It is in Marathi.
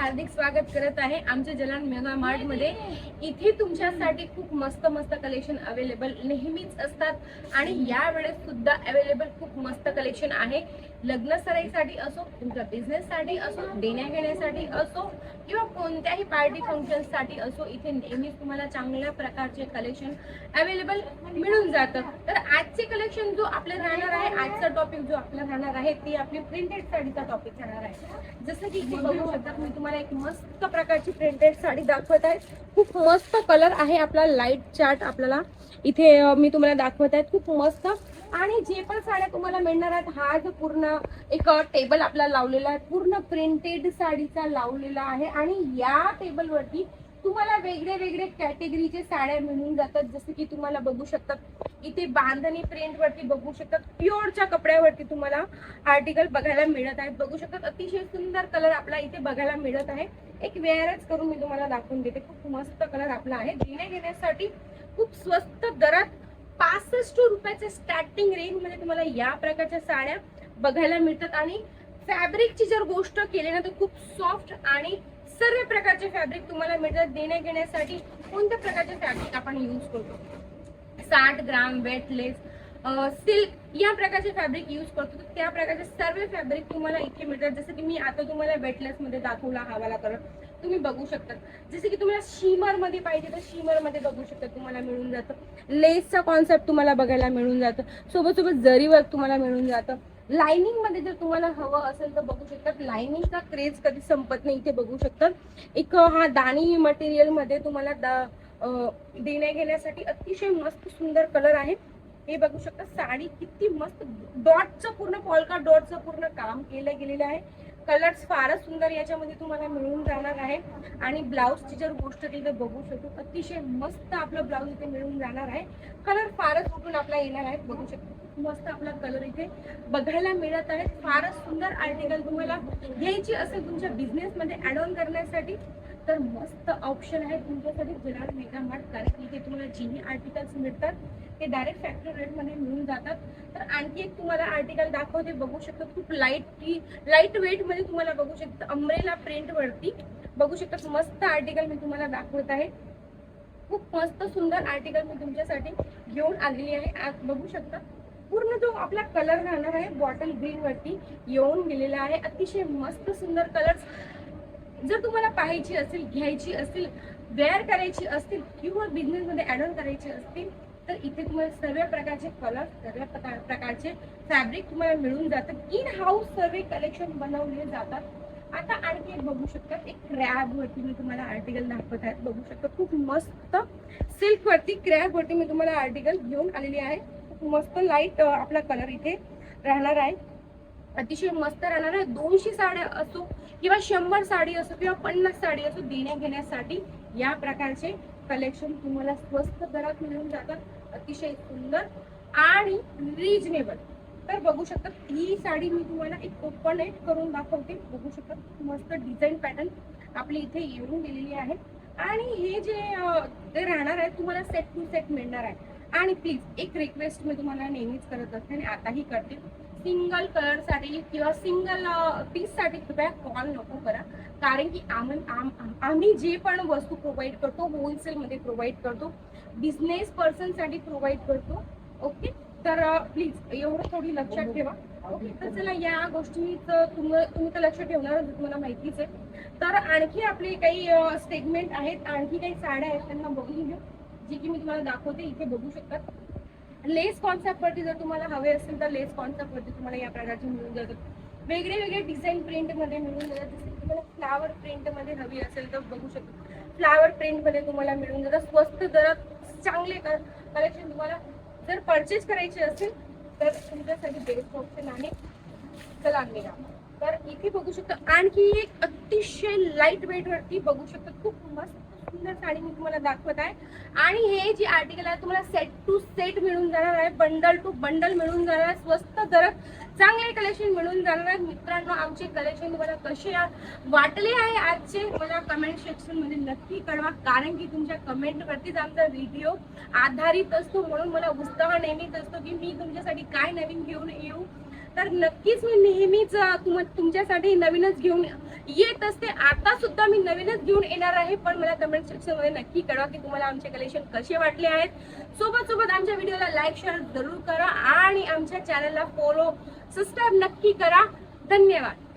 हार्दिक स्वागत करत आहे आमच्या जलान मेगा मार्टमध्ये. इथे तुमच्यासाठी खूप मस्त मस्त कलेक्शन अवेलेबल नेहमीच असतात. आणि या वेळेस सुद्धा अवेलेबल खूप मस्त कलेक्शन आहे. लग्न सराईसाठी असो तुमच्या बिझनेससाठी असो देण्या घेण्यासाठी असो किंवा कोणत्याही पार्टी फंक्शनसाठी असो इथे नेहमीच तुम्हाला चांगल्या प्रकारचे कलेक्शन अवेलेबल मिळून जातं. तर आजचे कलेक्शन जो आपलं राहणार आहे आजचा टॉपिक जो आपला राहणार आहे ती आपली प्रिंटेड साडीचा टॉपिक राहणार आहे. जसं की इथे बघू शकता मी तुम्हाला एक मस्त प्रकारची प्रिंटेड साडी दाखवत आहे. खूप मस्त कलर आहे आपला लाइट चार्ट आपल्याला. इथे मी तुम्हाला दाखवत आहे खूप मस्त. आणि जे पण साड्या तुम्हाला मिळणार आहेत हा जो पूर्ण एक टेबल आपला लावलेला आहे पूर्ण प्रिंटेड साडीचा लावलेला आहे. आणि या टेबलवरती तुम्हाला वेगळे वेगळे कॅटेगरीचे साड्या मिळून जातात. जसं की तुम्हाला बघू शकतात इथे बांधणी प्रिंट वरती बघू शकतात. प्युअरच्या कपड्यावरती तुम्हाला आर्टिकल बघायला मिळत आहेत बघू शकतात अतिशय सुंदर कलर आपला इथे बघायला मिळत आहे. एक वेअरच करून मी तुम्हाला दाखवून देते. खूप मस्त कलर आपला आहे. देण्या घेण्यासाठी खूप स्वस्त दरात पासष्ट रुपयाच्या स्टार्टिंग रेंजमध्ये तुम्हाला या प्रकारच्या साड्या बघायला मिळतात. आणि फॅब्रिकची जर गोष्ट केली ना तर खूप सॉफ्ट आणि सर्व प्रकारचे फॅब्रिक तुम्हाला मिळतात. देण्या घेण्यासाठी कोणत्या प्रकारचे फॅब्रिक आपण यूज करतो? साठ ग्राम वेटलेस सिल्क या प्रकारचे फॅब्रिक यूज करतो. तर त्या प्रकारचे सर्व फॅब्रिक तुम्हाला इथे मिळतात. जसं की मी आता तुम्हाला वेटलेसमध्ये दाखवला हवाला करत तुम्ही बघू शकता. जसं की तुम्हाला शिमरमध्ये पाहिजे तर शिमरमध्ये बघू शकता तुम्हाला मिळून जातं. लेसचा कॉन्सेप्ट तुम्हाला बघायला मिळून जातं. सोबत सोबत जरी वर्क तुम्हाला मिळून जातं. लाइनिंगमध्ये जर तुम्हाला हवं असेल तर बघू शकतात. लाइनिंगचा क्रेज कधी संपत नाही इथे बघू शकतात. एक हा दाणी मटेरियलमध्ये तुम्हाला दा- देण्या घेण्यासाठी अतिशय मस्त सुंदर कलर आहे. हे बघू शकता साडी किती मस्त डॉटचं पूर्ण पॉलका डॉटचं पूर्ण काम केलं गेलेलं आहे. कलर्स फारच सुंदर याच्यामध्ये तुम्हाला मिळून जाणार आहे. आणि ब्लाऊजची जर गोष्ट केली तर बघू शकतो अतिशय मस्त आपलं ब्लाऊज इथे मिळून जाणार आहे. कलर फारच कुठून आपला येणार आहे बघू शकतो. मस्त आपला कलर इथे बघायला मिळत आहे. फारच सुंदर आर्टिकल तुम्हाला घ्यायची असेल तुमच्या बिझनेसमध्ये ॲड ऍड ऑन करण्यासाठी तर मस्त ऑप्शन आहे तुमच्यासाठी विराट मेगा मार्ट ते तुम्हाला जिनी आर्टिकल्स मिळतात ते डायरेक्ट फॅक्टरी रेटमध्ये मिळून जातात. तर आणखी एक तुम्हाला आर्टिकल दाखवते बघू शकता खूप लाइट लाइट वेटमध्ये तुम्हाला बघू शकता अम्ब्रेला प्रिंट वरती. बघू शकता मस्त आर्टिकल मी तुम्हाला दाखवत आहे. खूप मस्त सुंदर आर्टिकल मी तुमच्यासाठी घेऊन आलेली आहे. आज बघू शकता. पूर्ण जो आपला कलर राहणार आहे बॉटल ग्रीन वरती येऊन गेलेला आहे. अतिशय मस्त सुंदर कलर्स जर तुम्हाला पाहायची असेल घ्यायची असेल वेअर करायची असतील किंवा बिझनेसमध्ये ऍड ऑन करायचे असतील तर इथे तुम्हाला सर्व प्रकारचे कलर सर्व प्रकार प्रकारचे फॅब्रिक तुम्हाला मिळून जातात. इन हाऊस सर्व कलेक्शन बनवले जातात. आता आणखी एक बघू शकतात एक क्रॅब वरती मी तुम्हाला आर्टिकल दाखवत आहे. बघू शकता खूप मस्त सिल्क वरती क्रॅब वरती मी तुम्हाला आर्टिकल घेऊन आलेली आहे. खूप मस्त लाइट आपला कलर इथे राहणार आहे. अतिशय मस्त राहणार आहे. दोनशे साड्या असो किंवा शंभर साडी असो किंवा पन्नास साडी असो देण्या घेण्यासाठी या प्रकारचे कलेक्शन तुम्हाला स्वस्त दरात मिळून जातात अतिशय सुंदर आणि रिजनेबल तर बघू शकता ही साडी मी तुम्हाला एक ओपन एट करून दाखवते. बघू शकतात मस्त डिझाईन पॅटर्न आपली इथे येऊन गेलेली आहे. आणि हे जे ते राहणार आहे तुम्हाला सेट टू सेट मिळणार आहे. आणि प्लीज एक रिक्वेस्ट मी तुम्हाला नेहमीच करत असते आणि आताही करते. सिंगल कलरसाठी किंवा सिंगल पीससाठी कृपया कॉल नको करा. कारण की आम आम- आम्ही जे पण वस्तू प्रोव्हाइड करतो होलसेल मध्ये प्रोव्हाइड करतो बिझनेस पर्सनसाठी प्रोव्हाइड करतो. ओके तर प्लीज एवढं थोडी लक्षात ठेवा. ओके तर चला या गोष्टी तुम्ही तुम्ही तर लक्ष ठेवणारच आहे, तुम्हाला माहितीच आहे. तर आणखी आपले काही स्टेटमेंट आहेत आणखी काही साड्या आहेत त्यांना बघून घेऊ. जी की मी तुम्हाला दाखवते इथे बघू शकतात लेस कॉन्सेप्ट वरती जर तुम्हाला हवे असेल तर लेस कॉन्सेप्ट वरती तुम्हाला या प्रकारचे मिळून जातात. वेगळे वेगळे डिझाईन प्रिंटमध्ये मिळून जातात. जसे तुम्हाला फ्लावर प्रिंटमध्ये हवी असेल तर बघू शकता. फ्लावर प्रिंटमध्ये तुम्हाला मिळून जातात. स्वस्त दरात चांगले कलेक्शन तुम्हाला जर परचेस करायचे असेल तर तुमच्यासाठी बेस्ट ऑप्शन आहे. चला निघा. तर इथे बघू शकता आणखी एक अतिशय लाइट वेट वरती बघू शकता. खूप मस्त साडी मी तुम्हाला दाखवत आहे. आणि हे जे आर्टिकल आहे तुम्हाला सेट टू सेट मिळून जाणार आहे बंडल टू बंडल मिळून जाणार आहे स्वस्त दरात चांगले कलेक्शन मिळून जाणार आहे मित्रांनो आमचे कलेक्शन तुम्हाला कसे वाटले आहे आजचे मला कमेंट सेक्शनमध्ये नक्की कळवा. कारण की तुमच्या कमेंटवरतीच आमचा व्हिडिओ आधारित असतो. म्हणून मला उत्साह नेहमीच असतो की मी तुमच्यासाठी काय नवीन घेऊन येऊ. तर नक्कीच मी नेहमीच तुम तुमच्यासाठी नवीनच घेऊन येत असते. आता सुद्धा मी नवीनच घेऊन येणार आहे पण मला कमेंट सेक्शनमध्ये नक्की कळवा की तुम्हाला आमचे कलेक्शन कसे वाटले आहेत. सोबत सोबत आमच्या व्हिडिओला लाईक शेअर जरूर करा आणि आमच्या चॅनलला फॉलो सबस्क्राईब नक्की करा. धन्यवाद.